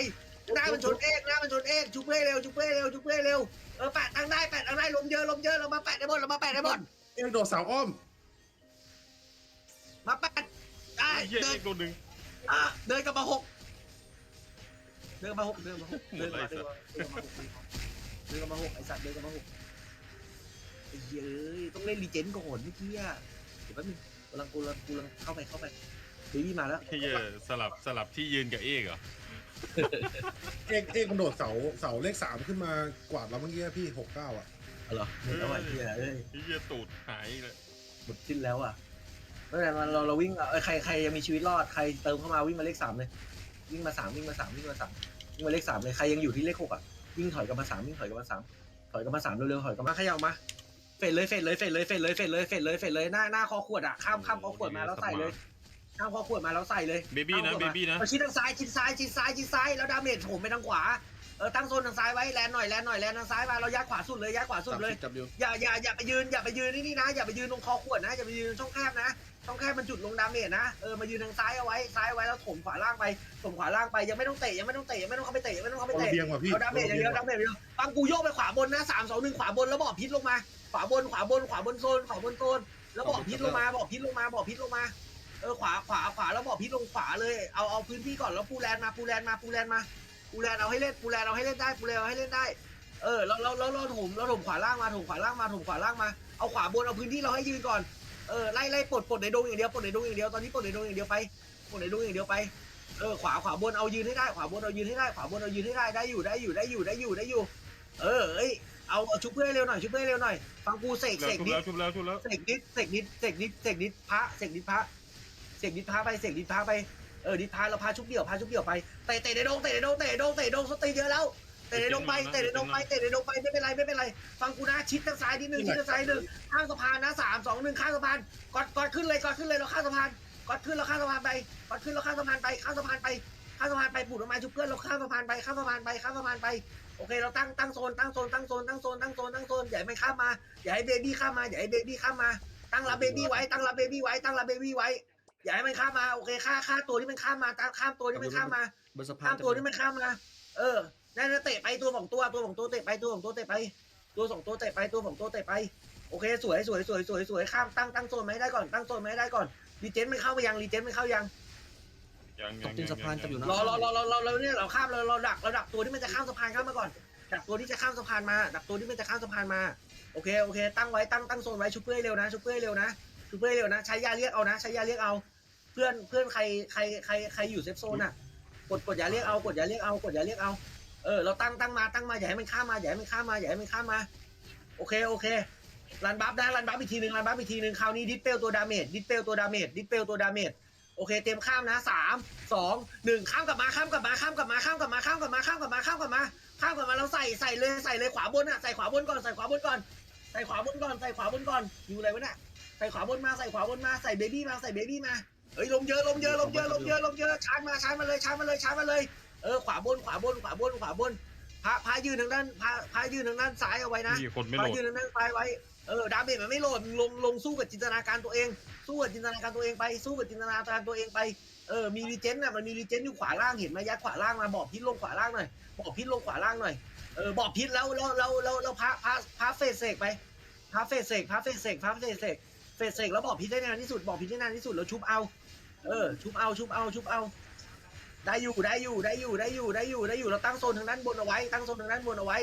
หน้ามันชนเอกหน้ามันชนเอกชุบเพื่อเร็วชุบเพื่อเร็วชุบเพื่อเร็วเออแปดตั้งได้แปดตั้งได้ลมเยอะลมเยอะเรามาแปดได้หมดเรามาแปดได้หมดเอ็งโดดเสาอ้อมมาแปดได้ไอ้เหี้ยเดินอีกตัวหนึ่งอะเดินกลับมาหกเดินมาหกเดินมาหกเดินมาหมดเลยเดินมาเดินมาหกไอสัตว์เดินกลับมาหกไอ้เหี้ยเอ้ยต้องเล่นรีเจนก่อนเมื่อกี้อะเดี๋ยวแป๊บนึงกำลังกูกำลังกูกำลังเข้าไปเข้าไปเบบี้มาแล้ว ไอ้เหี้ยสลับสลับที่ยืนกับเอกเหรอ เอ็งเอ็งมันโดดเสาเสาเลขสามขึ้นมากวาดเราเมื่อกี้พี่หกเก้าอะเอาเหรอเห็นแล้วไอ้เหี้ยเอ้ยไอ้เหี้ยตูดหายเลยหมดสิ้นแล้วอะไม่เป็นไรเราเราวิ่งเอ้ยใครใครยังมีชีวิตรอดใครเติมเข้ามาวิ่งมาเลขสามเลย วิ่งมาสามวิ่งมาสามวิ่งมาสามวิ่งมาเลขสามเลยใครยังอยู่ที่เลขหกอะวิ่งถอยกลับมาสามวิ่งถอยกลับมาสามถอยกลับมาสามเร็วๆถอยกลับมาขยับมาเฟดเลยเฟดเลยเฟดเลยเฟดเลยเฟดเลยเฟดเลยเฟดเลยหน้าหน้าคอขวดอะข้ามข้ามคอขวดมาแล้วใส่เลย ข้ามคอขวดมาแล้วใส่เลยเบบี้นะ เบบี้นะเอาชิดทางซ้ายชิดซ้ายชิดซ้ายชิดซ้ายแล้วดาเมจโถมไปทางขวาเออตั้งโซนทางซ้ายไว้แลนหน่อยแลนหน่อยแลนทางซ้ายมาเรายัดขวาสุดเลยยัดขวาสุดเลยจับอยู่อย่าอย่าอย่าไปยืนอย่าไปยืนนี่นี่นะอย่าไปยืนตรงคอขวดนะอย่าไปยืนช่องแคบนะช่องแคบมันจุดลงดาเมจนะเออมายืนทางซ้ายเอาไว้ซ้ายเอาไว้แล้วถมขวาล่างไปถมขวาล่างไปยังไม่ต้องเตะยังไม่ต้องเตะยังไม่ต้องเข้าไปเตะยังไม่ต้องเข้าไประเตะเบียงว่ะพี่เอาดาเมจอย่างเดียวดาเมจอย่างเดียวฟังกูโยกไปขวาบนนะสามสองหนึ่งขวาบนแล้วบอกพิษลงมาขวาบนขวาบนขวาบนโซนขวาบนโซนแล้วบอกพิษลงมาบอกพิษลงมาบอกพิษลงมา เออขวาขวาขวาแล้วบอกพิษลงขวาเลยเอาเอาพื้นที่ก่อนแล้วปูแลนมาปูแลนมาปูแลนมาปูแลนเอาให้เล่นปูแลนเอาให้เล่นได้ปูแลนเอาให้เล่นได้ เออเราเราเราเราถมเราถมขวาล่างมาถมขวาล่างมาถมขวาล่างมาเอาขวาบนเอาพื้นที่เราให้ยืนก่อนเออไล่ไล่ปลดปลดในดงอย่างเดียวปลดในดงอย่างเดียวตอนนี้ปลดในดงอย่างเดียวไปปลดในดงอย่างเดียวไปเออขวาขวาบนเอายืนให้ได้ขวาบนเอายืนให้ได้ขวาบนเอายืนให้ได้ได้อยู่ได้อยู่ได้อยู่ได้อยู่ได้อยู่ เออเอ้ยเอาเอาชุบเพื่อนให้เร็วหน่อยชุบเพื่อนให้เร็วหน่อยฟังกูเสกแล้เสวกชุบนิดแล้วชุบแล้วชุบแล้วเสกนิดเสกนิดเสกนิดเสกนิดพระเสกนิดพระเสกนิดพระไปเสกนิดพระไปเออนิดพระเราพาชุบเดี่ยวพาชุบเดี่ยวไปเตะเตะในดงเตะในดงเตะในดงเตะในดงสตีเยอะแล้วเตะในดงไปเตะในดงไปเตะในดงไปไม่เป็นไรไม่เป็นไร ฟังกูนะชิดทางซ้ายนิดนึงชิดทางซ้ายนิดนึงข้างสะพานนะสามสองหนึ่งข้างสะพานกอดกอดขึ้นเลยกอดขึ้นเลยเราข้ามสะพานกอดขึ้นเราข้ามสะพานไปกอดขึ้นเราข้ามสะพานไปข้ามสะพานไปข้ามสะพานไปปูดออกมาชุบเพื่อนเราข้ามสะพานไปข้ามสะพานไปข้ามสะพานไปโอเค เราตั้งตั้งโซนตั้งโซนตั้งโซนตั้งโซนตั้งโซนตั้งโซนอย่าให้มันข้ามมาอย่าให้เบบี้ข้ามมาอย่าให้เบบี้ข้ามมา ตั้งรับเบบี้ไว้ตั้งรับเบบี้ไว้ตั้งรับเบบี้ไว้ อย่าให้มันข้ามมาโอเคฆ่าฆ่าตัวที่มันข้ามมาตั้งข้ามตัวที่มันข้ามมาบนสะพานข้ามตัวที่มันข้ามมา เออนั่นนะเตะไปตัวสองตัวตัวสองตัวเตะไป ตัวสองตัวเตะไปตัวสองตัวเตะไปตัวสองตัวเตะไปโอเคสวยสวยสวยสวยสวยข้ามตั้งตั้งโซนไหมาให้ได้ก่อนตั้งโซนไหมาให้ได้ก่อนรีเจนไม่เข้าไปยังรีเจนไม่เข้ายังยังจัยับงตีนสะพานจับอยู่นะรอรอรอรอรอเราเนี่ยเราข้ามเราเราดักเราดักตัวที่มันจะข้ามสะพานข้ามมาก่อนดักตัวที่จะข้ามสะพานมา ดักตัวที่มันจะข้ามสะพานมาโอเคโอเค ตั้งไว้ตั้งตั้งโซนไว้ชุบเพื่อให้เร็วนะชุบเพื่อให้เร็วนะชุบเพื่อให้เร็วนะใช้ยาเรียกเอานะใช้ยาเรียกเอา เพื่อนเพื่อนใครใครใครใครอยู่เซฟโซนอะ กดกดอย่าเรียกเอากดอย่าเรียกเอากดอย่าเรียกเอาเออเราตั้งตั้งมาตั้งมาอย่าให้มันข้ามมาอย่าให้มันข้ามมาอย่าให้มันข้ามมา โอเคโอเครันบัฟนะรันบัฟอีกทีหนึ่งรันบัฟอีกทีหนึ่งคราวนี้ดิสเปลตัวดาเมจดิสเปลตัวดาเมจดิสเปลตัวดาเมจโอเคเตรียมข้ามนะสามสองหนึ่งข้ามกลับมาข้ามกลับมาข้ามกลับมาข้ามกลับมาข้ามกลับมาข้ามกลับมาข้ามกลับมาข้ามกลับมาเราใส่ใส่เลยใส่เลยขวาบนอะใส่ขวาบนก่อนใส่ขวาบนก่อนใส่ขวาบนก่อนใส่ขวาบนก่อนอยู่อะไรวะเนี่ยใส่ขวาบนมาใส่ขวาบนมาใส่เบบี้มาใส่เบบี้มา เฮ้ยลมเยอะลมเยอะลมเยอะลมเยอะลมเยอะชาร์จมาชาร์จมาเลยชาร์จมาเลยชาร์จมาเลยเออขวาบนขวาบนขวาบนขวาบนพาพายืนทางด้านพาพายืนทางด้านซ้ายเอาไว้นะมีคนไม่โหพาลดยืนทางด้านซ้ายไว้เออดาเมจมันไม่โหลดลงลงสู้กับจินตนาการตัวเอง สู้กับจินตนาการตัวเองไปสู้กับจินตนาการตัวเองไปเออมีรีเจนน่ะมันมีรีเจนอยู่ขวาล่างเห็นไหมยัดขวาล่างมาบอกพิษลงขวาล่างหน่อยบอกพิษลงขวาล่างหน่อยเออบอกพิษแล้วแล้วแล้วแล้วแล้วพาพาพาเฟสเสกไปพาเฟสเสกพาเฟสเสกพาเฟสเสกเฟสเสกแล้วบอกพิษได้นานที่สุดบอกพิษได้นานที่สุดแล้วชุบเอา เออ ชุบเอา ชุบเอา ชุบเอา ได้อยู่ ได้อยู่ ได้อยู่ ได้อยู่ ได้อยู่ ได้อยู่ เราตั้งโซนทางด้านบนเอาไว้ ตั้งโซนทางด้านบนเอาไว้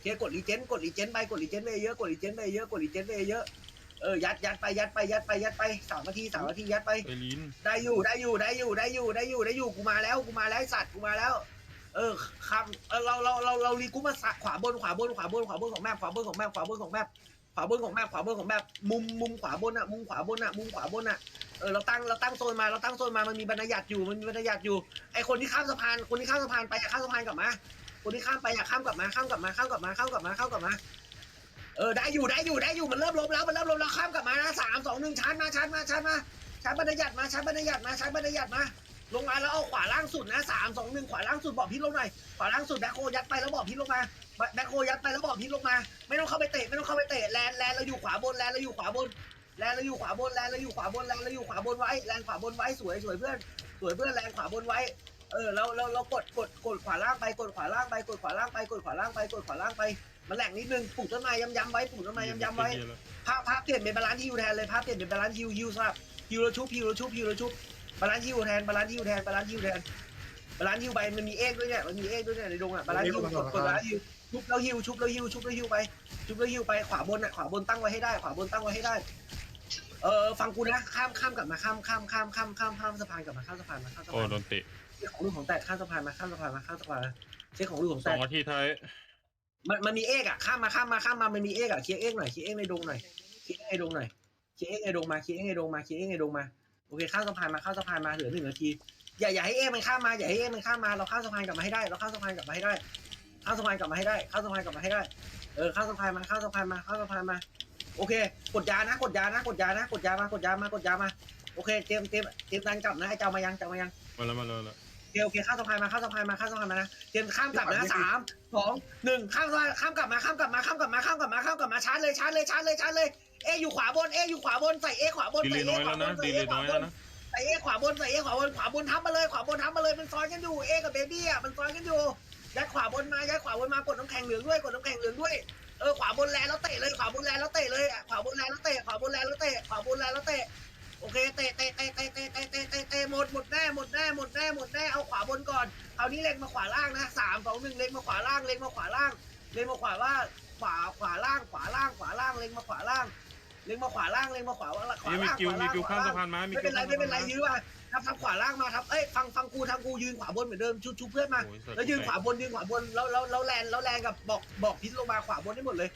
เคกดรีเจน กดรีเจนไป กดรีเจนไปเยอะ กดรีเจนไปเยอะ กดรีเจนไปเยอะ เออ ยัดยัดไป ยัดไป ยัดไป ยัดไปสามนาทีสามนาที ยัดไป ไอลินได้อยู่ ได้อยู่ ได้อยู่ ได้อยู่ ได้อยู่ ได้อยู่ กูมาแล้ว กูมาแล้วไอ้สัตว์ กูมาแล้ว เออคำเออเราเรา เรา เรารีกูมาสะขวาบน ขวาบน ขวาบน ขวาบนของแมพขวาบนของแมพขวาบนของแมพขวาบนของแมพขวาบนของแมพมุม มุมขวาบนอะมุมขวาบนอะมุมขวาบนอะเออเราตั้งเราตั้งโซนมาเราตั้งโซนมามันมีบรรยัติอยู่มันมีบรรยัติอยู่ไอคนที่ข้ามสะพานคนที่ข้ามสะพานไปอยากข้ามสะพานกลับมาคนที่ข้ามไปอยากข้ามกลับมาข้ามกลับมาข้ามกลับมาข้ามกลับมาข้ามกลับมาเออได้อยู่ได้อยู่ได้อยู่มันเริ่มล้มแล้วมันเริ่มล้มแล้วข้ามกลับมานะสามสองหนึ่งชาร์จมาชาร์จมาชาร์จมาชาร์จบรรยัติมาชาร์จบรรยัติมาชาร์จบรรยัติมาลงมาแล้วเอาขวาล่างสุดนะสามสองหนึ่งขวาล่างสุดบอกพิษลงหน่อยขวาล่างสุดแบ็คโฮยัดไปแล้วบอกพิษลงมาแบ็คโฮยัดไปแล้วบอกพิษลงมา ไม่ต้องเข้าไปเตะไม่ต้องเข้าไปเตะแลนแลนเราอยู่ขวาบนแลนเราอยู่ขวาบน แลนเราอยู่ขวาบนแลนเราอยู่ขวาบนแลนเราอยู่ขวาบนไว้แลนขวาบนไว้สวยสวยเพื่อนสวยเพื่อนแลนขวาบนไว้เออเราเราเรากดกดกดขวาล่างไปกดขวาล่างไปกดขวาล่างไปกดขวาล่างไปกดขวาล่างไปมันแหลกนิดนึงปลูกต้นไม้ย้ำๆไว้ปลูกต้นไม้ย้ำๆไว้ภาพภาพเปลี่ยนเป็นบาลานซ์ฮิวแทนเลยภาพเปลี่ยนเป็นบาลานซ์ฮิวฮิวสลับฮิวแล้วชุบฮิวแล้วชุบฮิวแล้วชุบบาลานซ์ฮิวแทนบาลานซ์ฮิวแทนบาลานซ์ฮิวแทนบาลานซ์ฮิวไปมันมีเอ็กด้วยเนี่ยมันมีเอ็กด้วยเนี่ยในดงอะบาลานซ์ฮิวกดกดบาลานซ์ฮิวชุบแล้วฮิวชุบแล้วฮิวชุบแล้วฮิวไปชุบแล้วฮิวไปขวาบนอะขวาบนตั้งไว้ให้ได้ขวาบนตั้งไว้ให้ได้ เออฟังกูนะข้ามข้ามกลับมาข้ามข้ามข้ามข้ามข้ามข้ามสะพานกลับมาข้ามสะพานมาข้ามสะโอ้พานโดนเตะเช็คของลูกของแตกข้ามสะพานมาข้ามสะพานมาข้ามสะพานมาเช็คของลูกของสแตองกนาทีท้ายมันมันมีเอกอะข้ามมาข้ามมาข้ามมามันมีเอกอะเคลียร์เอกหน่อยเคลียร์เอกในดงหน่อยเคลียร์เอกในดงหน่อยเคลียร์เอกในดงมาเคลียร์เอกในดงมาเคลียร์เอกในดงมาโอเคข้ามสะพานมาข้ามสะพานมาเหลือหนึ่งนาทีอย่าอย่าให้เอกมันข้ามมาอย่าให้เอกมันข้ามมาเราข้ามสะพานกลับมาให้ได้ เราข้ามสะพานกลับมาให้ได้ข้ามสะพานกลับมาให้ได้ข้ามสะพานกลับมาให้ได้เออข้ามสะพานมาข้ามสะพานมาข้ามสะพานมา โอเค กดยานะ กดยานะ กดยานะ กดยามากดยามากดยามา โอเคเตรียมเตรียมเตรียมการกลับนะไอ้เจ้ามายังเจ้ามายัง มาแล้วมาแล้วมาแล้วโอเคโอเคข้ามสะพานมาข้ามสะพานมาข้ามสะพานมานะเตรียมข้ามกลับนะสามสองหนึ่งข้ามสะพานข้ามกลับมาข้ามกลับมาข้ามกลับมาข้ามกลับมาข้ามกลับมาชาร์จเลยชาร์จเลยชาร์จเลยชาร์จเลยเออยู่ขวาบนเออยู่ขวาบนใส่เอขวาบนดีเลใส่ย์เอน้อยขแล้ววาบนะนใส่ดีเอเลยขน้วาอยบแล้วนนะใส่เอขวาบนใส่เอขวาบนขวาบนทับมาเลยขวาบนทับมาเลยมันซ้อนกันอยู่เอกับเบบี้อะมันซ้อนกันอยู่ยัดขวาบนมายัดขวาบนมากดน้ำแข็งเหลืองด้วยกดน้ำแข็งเหลืองด้วยเออขวาบนแลนแล้วเตะเลยขวาบนแลนแล้วเตะเลยขวาบนแลนแล้วเตะขวาบนแลนแล้วเตะขวาบนแลนแล้วเตะโอเคเตะเตะเตะเตะเตะเตะเตะเตะเตะหมดหมดแน่หมดแน่หมดแน่หมดแน่เอาขวาบนก่อนคราวนี้เล็งมาขวาล่างนะสามสองหนึ่งเล็งมาขวาล่างเล็งมาขวาล่างเล็งมาขวาล่างขวาขวาล่างขวาล่างขวาล่างเล็งมาขวาล่างเล็งมาขวาล่างเล็งมาขวาล่างขวานี่มีล่างกิวขวามีล่างกิวขข้ามวาสะล่างพานมามีไม่กิเป็วนไรข้ามไม่สะเป็นไรพานยื้อมา ทับทับขวาล่างมาทับเอ้ยฟังฟังกูทางกูยืนขวาบนเหมือนเดิมชุบชุบเพื่อนมาโอ้ยสัตแล้วยืนขวาบนยืนขวาบนแล้วแล้วแล้วแลนแล้วแลนกับบอกบอกพิษลงมาขวาบนให้หมดเลย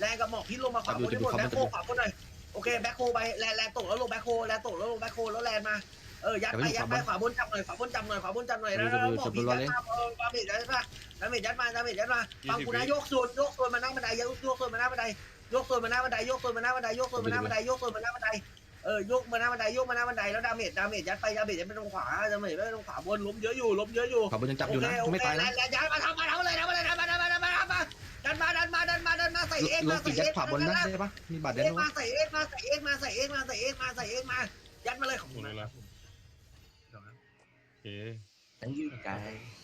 แลนกับบอกพิษลงมาขวาบนให้หมดแบ็คโคขวาบนหน่อยโอเคแบ็คโคไปแลนแลนตกแล้วลงแบ็คโคแลนตกแล้วลงแบ็คโคแล้วแลนมาเออยัดไปยัดไปขวาบนจับหน่อยขวาบนจับหน่อยขวาบนจับหน่อยแล้วแล้วบอกพิษยัดมาเออดาเมจยัดมาดาเมจยัดมาดาเมจยัดมาฟังกูนะยกส่วนยกส่วนมาหน้าบันไดยกยกส่วนมาหน้าบันไดยกส่วนมาหน้าบันไดยกส่วนมาหน้าบันไดยกส่วนมาหน้าบันไดยกส่วนมาหน้าบันได เออยกมาหน้าบันไดยกมาหน้าบันไดแล้วดาเมจดาเมจยัดไปดาเมจยัดไปตรงขวาดาเมจไปตรงขวาบนล้มเยอะอยู่ล้มเยอะอยู่ขวาบนยังจับอยู่นะโเคไม่ตายนะโอเคแล้วยัดมาทำมาทำเลยทำเลยทำมาทำมาทำมาทำมาดันมาดันมาดันมาดันมาใส่เอ็กลมางใส่กี่ยัดเอ็กขวาบนได้ได้ปะมีบาดเดนเอ็กด้วมายใส่เอ็กมาใส่เอ็กมาใส่เอ็กมาใส่เอ็กมาใส่เอ็กมายัดมาเลยของหมดเวลาโอเค Thank you guys